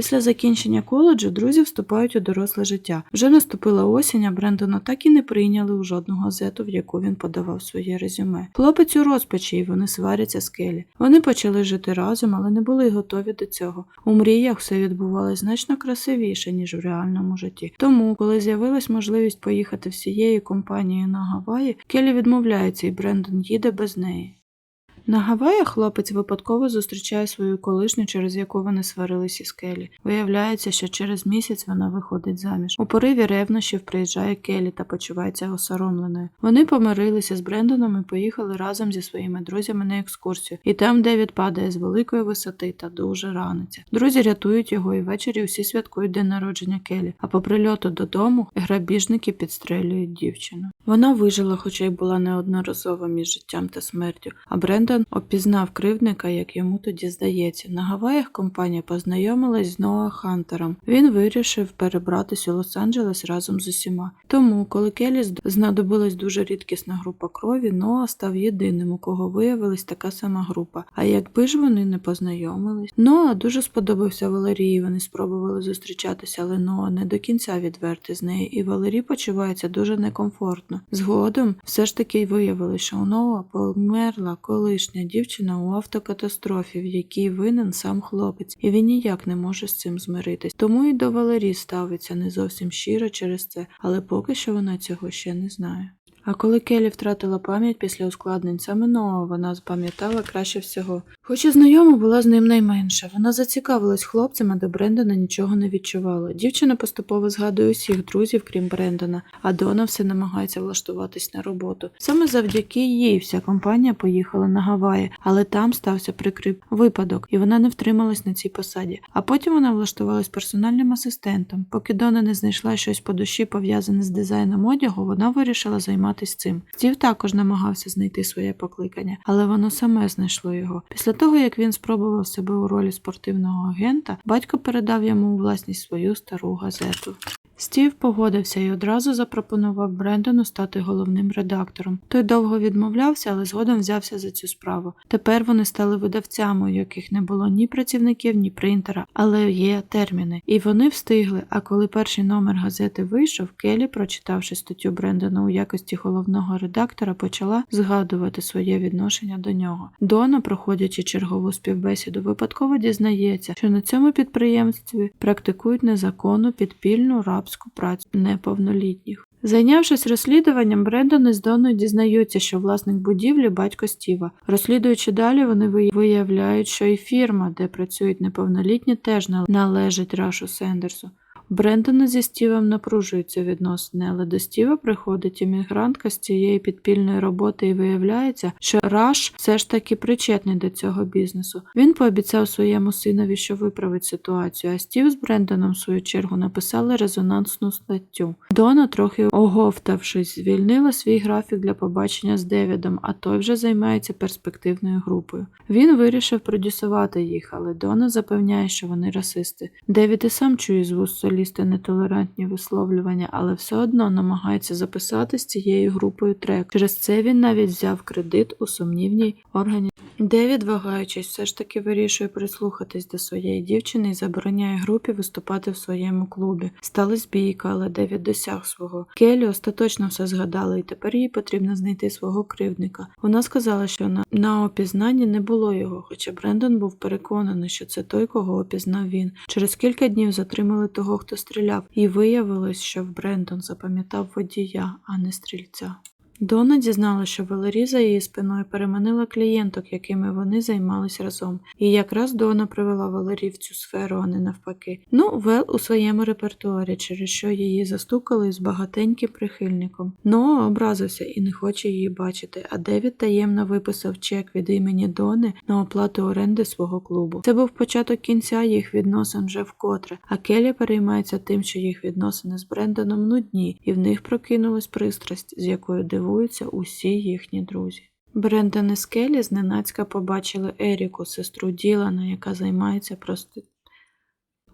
Після закінчення коледжу друзі вступають у доросле життя. Вже наступила осінь, а Брендона так і не прийняли у жодну газету, в яку він подавав своє резюме. Хлопець у розпачі, і вони сваряться з Келі. Вони почали жити разом, але не були готові до цього. У мріях все відбувалося значно красивіше, ніж в реальному житті. Тому, коли з'явилась можливість поїхати всією компанією на Гаваї, Келі відмовляється, і Брендон їде без неї. На Гаваях хлопець випадково зустрічає свою колишню, через яку вони сварились із Келі. Виявляється, що через місяць вона виходить заміж. У пориві ревнощів приїжджає Келі та почувається осоромленою. Вони помирилися з Брендоном і поїхали разом зі своїми друзями на екскурсію. І там Девід падає з великої висоти та дуже раниться. Друзі рятують його, і ввечері всі святкують день народження Келі. А по прильоту додому грабіжники підстрелюють дівчину. Вона вижила, хоча й була неодноразово між життям та смертю. А Брендон опізнав кривдника, як йому тоді здається. На Гаваях компанія познайомилась з Ноа Хантером. Він вирішив перебратись у Лос-Анджелес разом з усіма. Тому, коли Келі зд- знадобилась дуже рідкісна група крові, Ноа став єдиним, у кого виявилась така сама група. А якби ж вони не познайомились? Ноа дуже сподобався Валерії. Вони спробували зустрічатися, але Ноа не до кінця відвертий з нею, і Валерій почувається дуже некомфортно. Згодом все ж таки й виявилося, що у Ноа померла колишня дівчина у автокатастрофі, в якій винен сам хлопець, і він ніяк не може з цим змиритись. Тому і до Валерії ставиться не зовсім щиро через це, але поки що вона цього ще не знає. А коли Келі втратила пам'ять після ускладнень саме Ноа, вона запам'ятала краще всього. Хоч і знайома була з ним найменше, вона зацікавилась хлопцем, а до Брендона нічого не відчувала. Дівчина поступово згадує усіх друзів, крім Брендона, а Дона все намагається влаштуватись на роботу. Саме завдяки їй вся компанія поїхала на Гаваї, але там стався прикрий випадок, і вона не втрималась на цій посаді. А потім вона влаштувалась персональним асистентом. Поки Дона не знайшла щось по душі пов'язане з дизайном одягу, вона вирішила займатися цим. Стів також намагався знайти своє покликання, але воно саме знайшло його. Після того, як він спробував себе у ролі спортивного агента, батько передав йому у власність свою стару газету. Стів погодився і одразу запропонував Брендону стати головним редактором. Той довго відмовлявся, але згодом взявся за цю справу. Тепер вони стали видавцями, у яких не було ні працівників, ні принтера, але є терміни. І вони встигли. А коли перший номер газети вийшов, Келі, прочитавши статтю Брендона у якості головного редактора, почала згадувати своє відношення до нього. Дона, проходячи чергову співбесіду, випадково дізнається, що на цьому підприємстві практикують незаконну підпільну рабську працю неповнолітніх. Зайнявшись розслідуванням, Брендон із Доною дізнаються, що власник будівлі батько Стіва. Розслідуючи далі, вони виявляють, що і фірма, де працюють неповнолітні, теж нал- належить Рашу Сендерсу. Брендона зі Стівом напружуються відносини, але до Стіва приходить іммігрантка з цієї підпільної роботи і виявляється, що Раш все ж таки причетний до цього бізнесу. Він пообіцяв своєму синові, що виправить ситуацію, а Стів з Брендоном, в свою чергу, написали резонансну статтю. Дона, трохи оговтавшись, звільнила свій графік для побачення з Девідом, а той вже займається перспективною групою. Він вирішив продюсувати їх, але Дона запевняє, що вони расисти. Девід і сам чує з вуст соліста нетолерантні висловлювання, але все одно намагається записати з цією групою трек. Через це він навіть взяв кредит у сумнівній організації. Девід, вагаючись, все ж таки вирішує прислухатись до своєї дівчини і забороняє групі виступати в своєму клубі. Сталась бійка, але Девід досяг свого. Келі остаточно все згадала, і тепер їй потрібно знайти свого кривдника. Вона сказала, що на, на опізнанні не було його, хоча Брендон був переконаний, що це той, кого опізнав він. Через кілька днів затримали того, хто стріляв, і виявилось, що Брендон запам'ятав водія, а не стрільця. Дона дізналася, що Валерій за її спиною переманила клієнток, якими вони займались разом. І якраз Дона привела Валерій в цю сферу, а не навпаки. Ну, Вел у своєму репертуарі, через що її застукали з багатеньким прихильником. Ноа образився і не хоче її бачити, а Девід таємно виписав чек від імені Дони на оплату оренди свого клубу. Це був початок кінця їх відносин вже вкотре, а Келі переймається тим, що їх відносини з Брендоном нудні, і в них прокинулась пристрасть, з якою дивуються усі їхні друзі. Брендан і Скелі зненацька побачили Еріку, сестру Ділана, яка займається прости...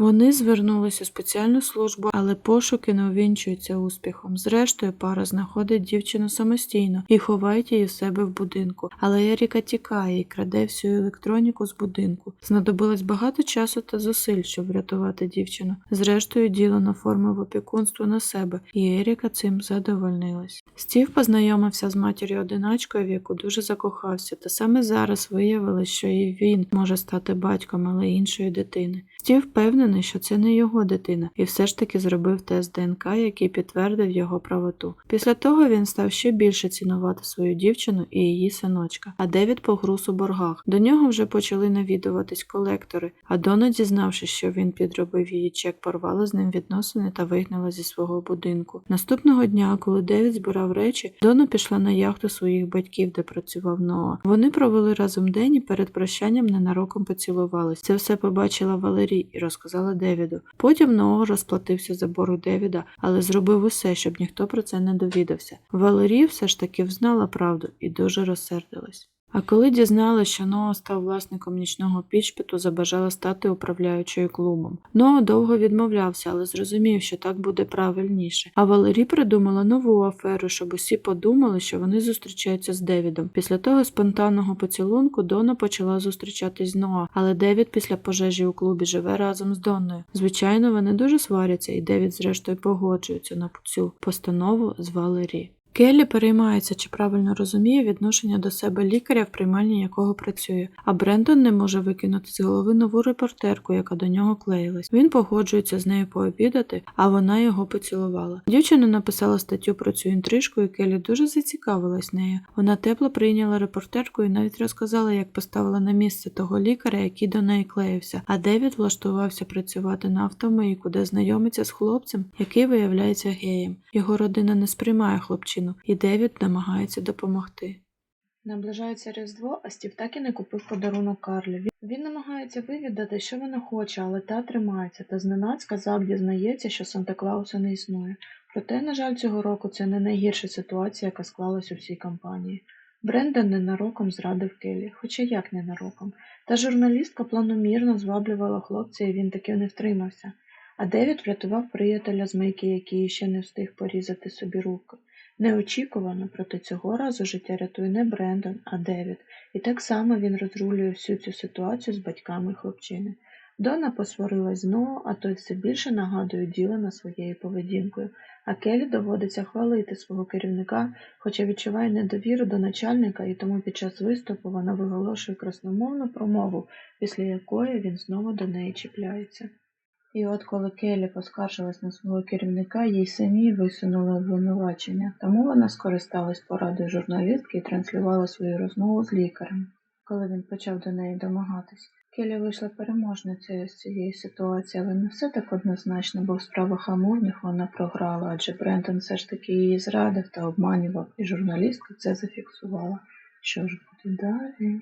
Вони звернулися у спеціальну службу, але пошуки не увінчуються успіхом. Зрештою, пара знаходить дівчину самостійно і ховають її в себе в будинку. Але Еріка тікає і краде всю електроніку з будинку. Знадобилось багато часу та зусиль, щоб врятувати дівчину. Зрештою, діло наформив опікунство на себе, і Еріка цим задовольнилась. Стів познайомився з матір'ю одиначкою, в яку дуже закохався, та саме зараз виявилось, що і він може стати батьком, але іншої дитини. Стів впевнений, що це не його дитина, і все ж таки зробив тест ДНК, який підтвердив його правоту. Після того він став ще більше цінувати свою дівчину і її синочка, а Девід погруз у боргах. До нього вже почали навідуватись колектори, а Дона, дізнавшись, що він підробив її чек, порвала з ним відносини та вигнала зі свого будинку. Наступного дня, коли Девід збирав речі, Дона пішла на яхту своїх батьків, де працював Ноа. Вони провели разом день і перед прощанням ненароком поцілувались. Це все побачила Валерій і розказала Девіду. Потім Ноа розплатився за борг Девіда, але зробив усе, щоб ніхто про це не довідався. Валерія все ж таки взнала правду і дуже розсердилась. А коли дізналася, що Ноа став власником нічного пічпіту, забажала стати управляючою клубом. Ноа довго відмовлявся, але зрозумів, що так буде правильніше. А Валерій придумала нову аферу, щоб усі подумали, що вони зустрічаються з Девідом. Після того спонтанного поцілунку Дона почала зустрічатись з Ноа, але Девід після пожежі у клубі живе разом з Донною. Звичайно, вони дуже сваряться, і Девід, зрештою, погоджується на цю постанову з Валерій. Келлі переймається, чи правильно розуміє відношення до себе лікаря, в приймальні якого працює, а Брендон не може викинути з голови нову репортерку, яка до нього клеїлась. Він погоджується з нею пообідати, а вона його поцілувала. Дівчина написала статтю про цю інтрижку, і Келлі дуже зацікавилась нею. Вона тепло прийняла репортерку і навіть розказала, як поставила на місце того лікаря, який до неї клеївся. А Девід влаштувався працювати на автомийку, де знайомиться з хлопцем, який виявляється геєм. Його родина не сприймає хлопчину, і Девід намагається допомогти. Наближається Різдво, а Стів так і не купив подарунок Карлі. Він, намагається вивідати, що вона хоче, але та тримається, та зненацька Зак дізнається, що Санта Клауса не існує. Проте, на жаль, цього року це не найгірша ситуація, яка склалась у всій кампанії. Брендон ненароком зрадив Келлі, хоча як ненароком. Та журналістка планомірно зваблювала хлопця, і він таки не втримався. А Девід врятував приятеля з мийки, який ще не встиг порізати собі руки. Неочікувано, проте цього разу життя рятує не Брендон, а Девід, і так само він розрулює всю цю ситуацію з батьками хлопчини. Дона посварилась знову, а той все більше нагадує Ділана своєю поведінкою, а Келі доводиться хвалити свого керівника, хоча відчуває недовіру до начальника, і тому під час виступу вона виголошує красномовну промову, після якої він знову до неї чіпляється. І от коли Келлі поскаржилась на свого керівника, їй самі висунули обвинувачення, тому вона скористалась порадою журналістки і транслювала свою розмову з лікарем, коли він почав до неї домагатись. Келлі вийшла переможницею з цієї ситуації, але не все так однозначно, бо в справах амурних вона програла, адже Брентон все ж таки її зрадив та обманював, і журналістка це зафіксувала. Що ж буде далі?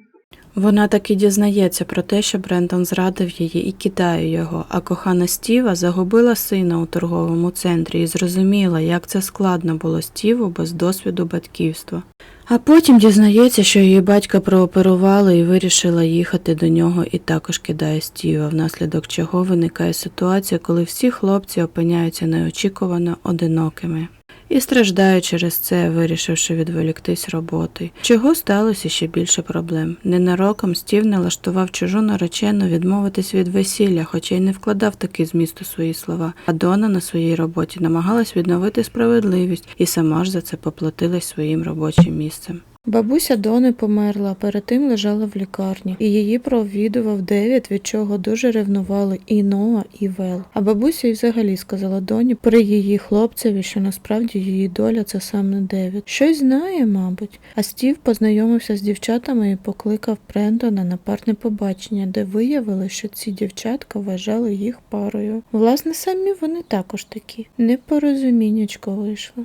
Вона таки дізнається про те, що Брендон зрадив її і кидає його, а кохана Стіва загубила сина у торговому центрі і зрозуміла, як це складно було Стіву без досвіду батьківства. А потім дізнається, що її батька прооперували і вирішила їхати до нього і також кидає Стіва, внаслідок чого виникає ситуація, коли всі хлопці опиняються неочікувано одинокими. І страждаю через це, вирішивши відволіктись роботи. Чого сталося ще більше проблем. Ненароком Стів налаштував чужу наречену відмовитись від весілля, хоча й не вкладав такий зміст у свої слова. А Дона на своїй роботі намагалась відновити справедливість і сама ж за це поплатилась своїм робочим місцем. Бабуся Дони померла, перед тим лежала в лікарні, і її провідував Девід, від чого дуже ревнували і Ноа, і Вел. А бабуся й взагалі сказала Доні при її хлопцеві, що насправді її доля це саме Девід. Щось знає, мабуть. А Стів познайомився з дівчатами і покликав Брендона на парне побачення, де виявили, що ці дівчатка вважали їх парою. Власне, самі вони також такі. Непорозуміннячко вийшло.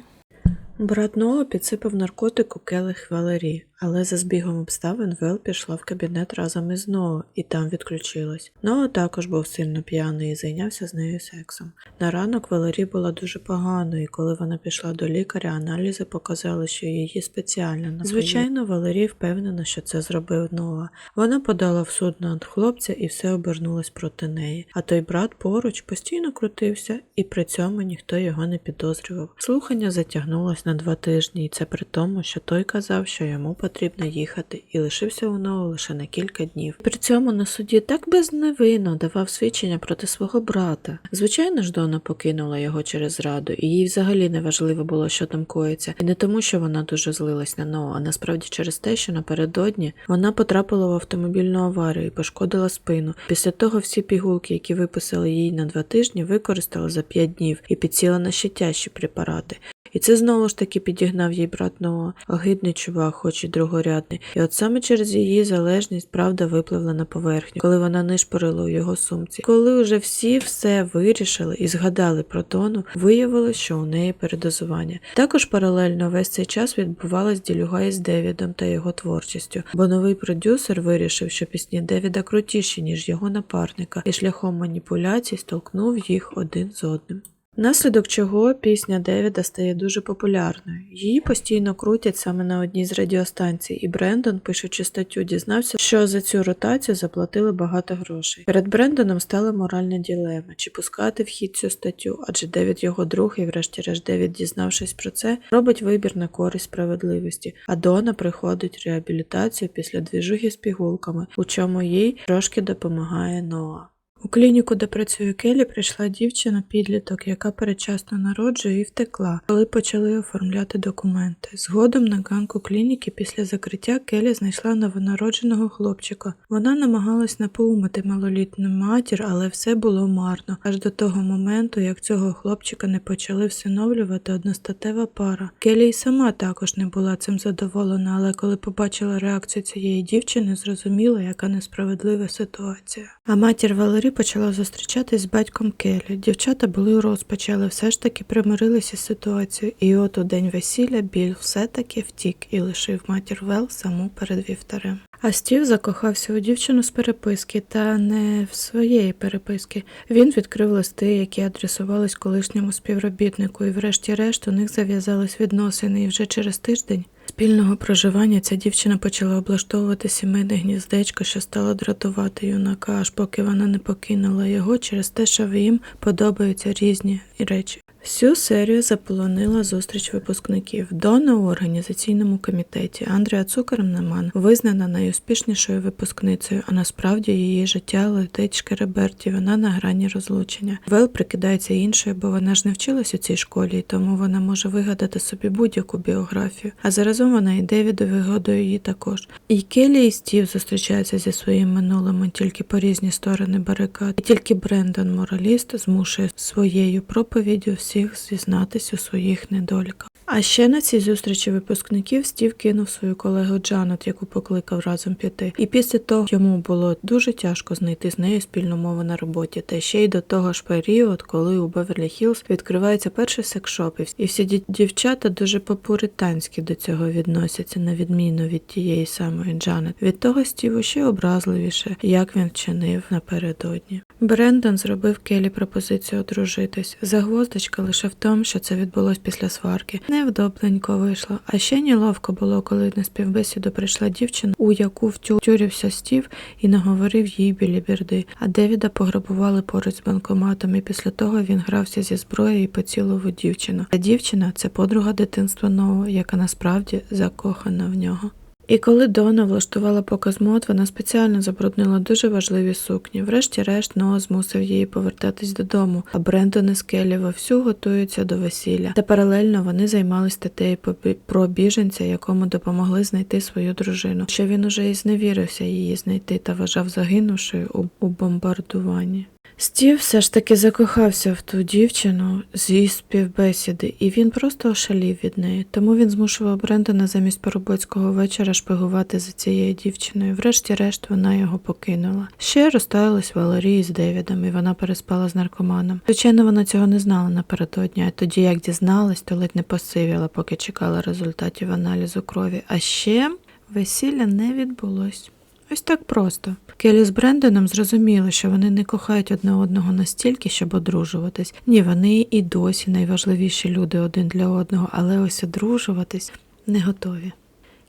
Брат Ноа підсипав наркотик у келих Валерії, Але за збігом обставин Вел пішла в кабінет разом із Ноа і там відключилась. Ноа також був сильно п'яний і зайнявся з нею сексом. На ранок Валерій була дуже поганою, і коли вона пішла до лікаря, аналізи показали, що її спеціально напоїли. Звичайно, Валерій впевнена, що це зробив Ноа. Вона подала в суд на хлопця і все обернулось проти неї. А той брат поруч постійно крутився, і при цьому ніхто його не підозрював. Слухання затягнулось на два тижні, і це при тому, що той казав, що йому потрібно їхати, і лишився у Ноа лише на кілька днів. При цьому на суді так безневинно давав свідчення проти свого брата. Звичайно ж, Дона покинула його через зраду, і їй взагалі не важливо було, що там коїться, і не тому, що вона дуже злилась на Ноа, а насправді через те, що напередодні вона потрапила в автомобільну аварію і пошкодила спину. Після того всі пігулки, які виписали їй на два тижні, використала за п'ять днів і підсіла на щитящі препарати. І це знову ж таки підігнав їй брат Ноа, огидний чувак, хоч і другорядний. І от саме через її залежність правда випливла на поверхню, коли вона нишпорила у його сумці. Коли вже всі все вирішили і згадали про Дону, виявилось, що у неї передозування. Також паралельно весь цей час відбувалась ділюга із Девідом та його творчістю, бо новий продюсер вирішив, що пісні Девіда крутіші, ніж його напарника, і шляхом маніпуляцій столкнув їх один з одним. Наслідок чого пісня Девіда стає дуже популярною. Її постійно крутять саме на одній з радіостанцій, і Брендон, пишучи статтю, дізнався, що за цю ротацію заплатили багато грошей. Перед Брендоном стала моральна ділема, чи пускати в хід цю статтю, адже Девід його друг, і врешті-решт Девід, дізнавшись про це, робить вибір на користь справедливості, а Дона приходить реабілітацію після двіжухи з пігулками, у чому їй трошки допомагає Ноа. У клініку, де працює Келі, прийшла дівчина підліток, яка передчасно народжує і втекла, коли почали оформляти документи. Згодом на ганку клініки після закриття Келі знайшла новонародженого хлопчика. Вона намагалась напоумити малолітню матір, але все було марно, аж до того моменту, як цього хлопчика не почали всиновлювати одностатева пара. Келі й сама також не була цим задоволена, але коли побачила реакцію цієї дівчини, зрозуміла, яка несправедлива ситуація. А матір Валері почала зустрічатись з батьком Келі. Дівчата були у розпачі, але все ж таки примирилися з ситуацією. І от у день весілля Біль все-таки втік і лишив матір Вел саму перед вівтарем. А Стів закохався у дівчину з переписки, та не в своєї переписки. Він відкрив листи, які адресувались колишньому співробітнику, і врешті-решт у них зав'язались відносини, і вже через тиждень спільного проживання ця дівчина почала облаштовувати сімейне гніздечко, що стало дратувати юнака, аж поки вона не покинула його через те, що їм подобаються різні речі. Всю серію заполонила зустріч випускників. Дона у організаційному комітеті Андрія Цукерман визнана найуспішнішою випускницею, а насправді її життя летить шкереберті, вона на грані розлучення. Вел прикидається іншою, бо вона ж не вчилась у цій школі, і тому вона може вигадати собі будь-яку біографію. А заразом вона і Девіду вигодує її також. І Келі і Стів зустрічаються зі своїм минулим тільки по різні сторони барикад. І тільки Брендон Мораліст змушує своєю проповіддю всіх зізнатись у своїх недоліках. А ще на цій зустрічі випускників Стів кинув свою колегу Джанет, яку покликав разом піти. І після того йому було дуже тяжко знайти з нею спільну мову на роботі. Та ще й до того ж період, коли у Беверлі Хіллз відкривається перший секшоп, і всі ді- дівчата дуже по-пуританськи до цього відносяться, на відміну від тієї самої Джанет. Від того Стіву ще образливіше, як він вчинив напередодні. Брендон зробив Келі пропозицію одружитись. Загвоздочка лише в тому, що це відбулось після сварки. Невдобленько вийшло. А ще неловко було, коли на співбесіду прийшла дівчина, у яку втюрівся Стів і наговорив їй білі бірди. А Девіда пограбували поруч з банкоматом, і після того він грався зі зброєю і поцілував дівчину. А дівчина це подруга дитинства Ноу, яка насправді закохана в нього. І коли Дона влаштувала показ мод, вона спеціально забруднила дуже важливі сукні. Врешті-решт Ноа змусив її повертатись додому, а Брендон і Скелі вовсю готуються до весілля. Та паралельно вони займались статтею про біженця, якому допомогли знайти свою дружину. Що він уже і зневірився її знайти та вважав загинувшою у бомбардуванні. Стів все ж таки закохався в ту дівчину з її співбесіди, і він просто ошалів від неї. Тому він змушував Брендона замість поробоцького вечора шпигувати за цією дівчиною. Врешті-решт вона його покинула. Ще розсталась Валерії з Девідом, і вона переспала з наркоманом. Звичайно, вона цього не знала напередодні, а тоді, як дізналась, то ледь не посивіла, поки чекала результатів аналізу крові. А ще Весілля не відбулось. Ось так просто. Келі з Брендоном зрозуміли, що вони не кохають одне одного настільки, щоб одружуватись. Ні, вони і досі найважливіші люди один для одного, але ось одружуватись не готові.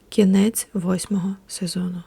Кінець восьмого сезону.